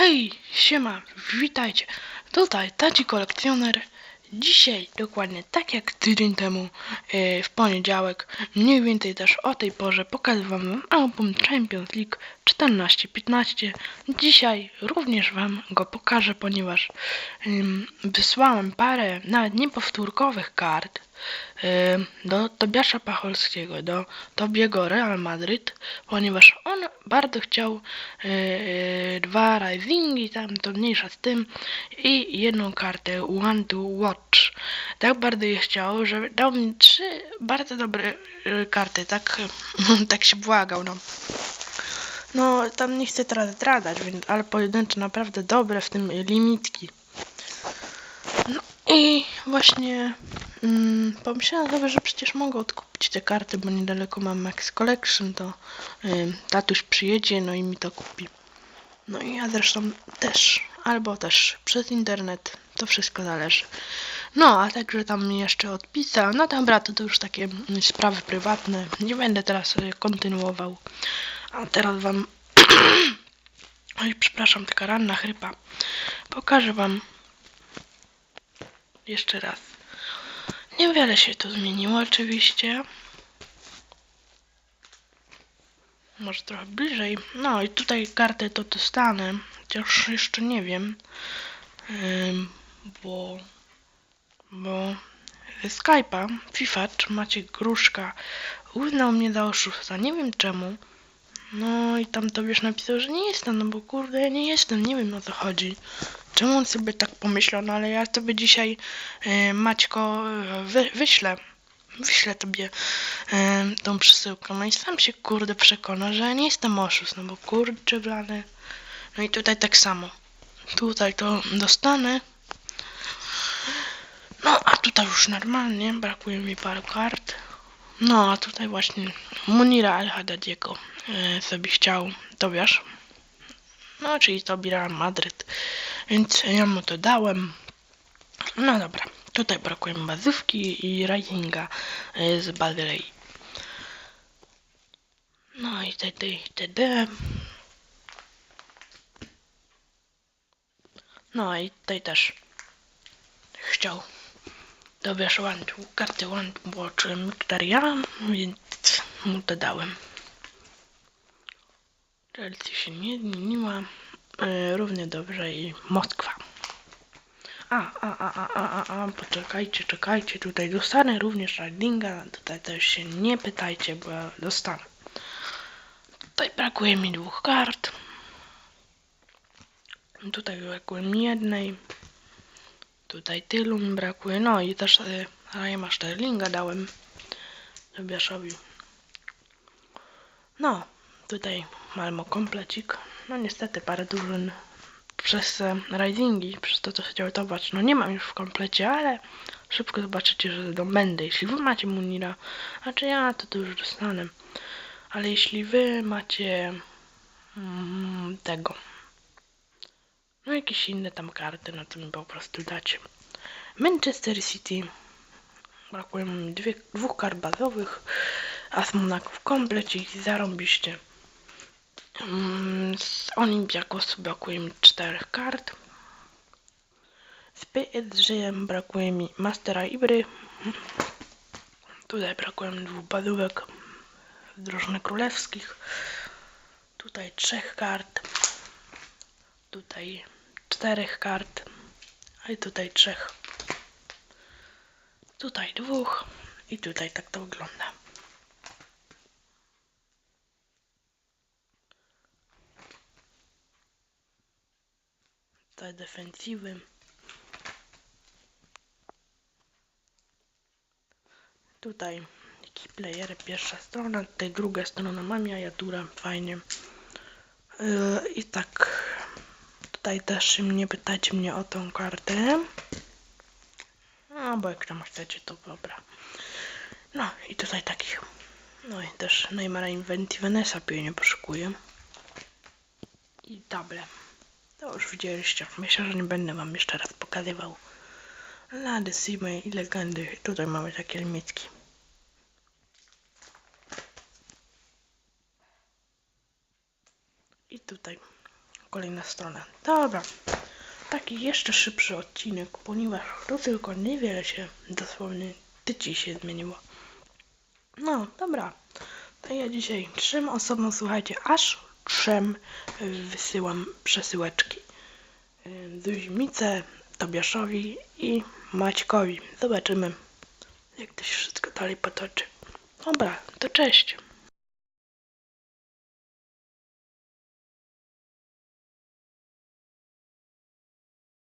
Hej, siema, witajcie. Tutaj Taci Kolekcjoner. Dzisiaj, dokładnie tak jak tydzień temu, e, w poniedziałek, mniej więcej też o tej porze, pokazywałem wam album Champions League 14-15. Dzisiaj również wam go pokażę, ponieważ wysłałem parę nawet niepowtórkowych kart do Tobiasza Pacholskiego, do Tobiego Real Madryt, ponieważ on bardzo chciał yy, dwa Risingi, tam to mniejsza z tym, i jedną kartę One to Watch. Tak bardzo je chciał, że dał mi trzy bardzo dobre yy, karty, tak, tak się błagał, no. No, tam nie chcę teraz tradać, więc, ale pojedyncze naprawdę dobre, w tym limitki. No i właśnie mm, pomyślałem sobie, że przecież mogę odkupić te karty, bo niedaleko mam Max Collection, to y, tatuś przyjedzie, no i mi to kupi. No i ja zresztą też, albo też przez internet, to wszystko zależy. No, a także tam mi jeszcze odpisał, no dobra, to, to już takie mm, sprawy prywatne, nie będę teraz sobie kontynuował. A teraz wam, oj przepraszam, taka ranna chrypa, pokażę wam jeszcze raz. Niewiele się tu zmieniło oczywiście. Może trochę bliżej. No i tutaj kartę to dostanę. Chociaż jeszcze nie wiem. Ym, bo... Bo... ze Skype'a Fifacz Maciek Gruszka uznał mnie za oszusta. Nie wiem czemu. No i tam to wiesz napisał, że nie jestem, no bo kurde ja nie jestem, nie wiem o co chodzi. Czemu on sobie tak pomyślał, no ale ja sobie dzisiaj e, Maćko e, wy, wyślę. Wyślę tobie e, tą przesyłkę. No i sam się kurde przekona, że ja nie jestem oszust, no bo kurczę blany. No i tutaj tak samo. Tutaj to dostanę. No a tutaj już normalnie, brakuje mi paru kart. No a tutaj właśnie Munira Al-Haddadiego e, sobie chciał, to wiesz. No czyli to Real Madryt. Więc ja mu to dałem. No dobra, tutaj brakuje mi bazówki i Risinga y, z Badley. No i itd. itd. No i tutaj też chciał dowiesz to, karty watch Mkhitaryan, więc mu to dałem. Chelsea się nie zmieniła. E, równie dobrze i Moskwa. A, a, a, a, a, a, a, poczekajcie, czekajcie, tutaj dostanę również Ridinga, tutaj też się nie pytajcie, bo ja dostanę. Tutaj brakuje mi dwóch kart. Tutaj brakuje mi jednej. Tutaj tylu mi brakuje, no i też y, Rajma Sterlinga dałem Tobiaszowi. No, tutaj Malmo komplecik. No niestety parę drużyn przez e, Risingi, przez to co chciał tować, no nie mam już w komplecie, ale szybko zobaczycie, że to będę. Jeśli wy macie Munira, a czy ja, to to już dostanę. Ale jeśli wy macie mm, tego, no jakieś inne tam karty, no to mi po prostu dacie. Manchester City, brakuje mi dwie, dwóch kart bazowych, a z Monaco w komplecie i zarąbiście. Mm, Z Olympiakos brakuje mi czterech kart. Z PSG brakuje mi Mastera Ibry. Tutaj brakuje mi dwóch badówek z drużyny królewskich. Tutaj trzech kart. Tutaj czterech kart. A i tutaj trzech. Tutaj dwóch. I tutaj tak to wygląda. Tutaj defensywy. Tutaj taki player, pierwsza strona, tutaj druga strona miniatura, fajnie. Yy, I tak, tutaj też nie pytajcie mnie o tą kartę. No, bo jak tam chcecie, to dobra. No i tutaj takich. No i też Neymara Inventi Vanessa nie poszukuję. I table. To już widzieliście. Myślę, że nie będę wam jeszcze raz pokazywał. Lady, Simy i legendy. Tutaj mamy takie limitki. I tutaj kolejna strona. Dobra. Taki jeszcze szybszy odcinek, ponieważ to tylko niewiele się dosłownie tyci się zmieniło. No, dobra. To ja dzisiaj trzem osobom, słuchajcie, aż trzem y, wysyłam przesyłeczki. Y, Zuzimice, Tobiaszowi i Maćkowi. Zobaczymy, jak to się wszystko dalej potoczy. Dobra, to cześć.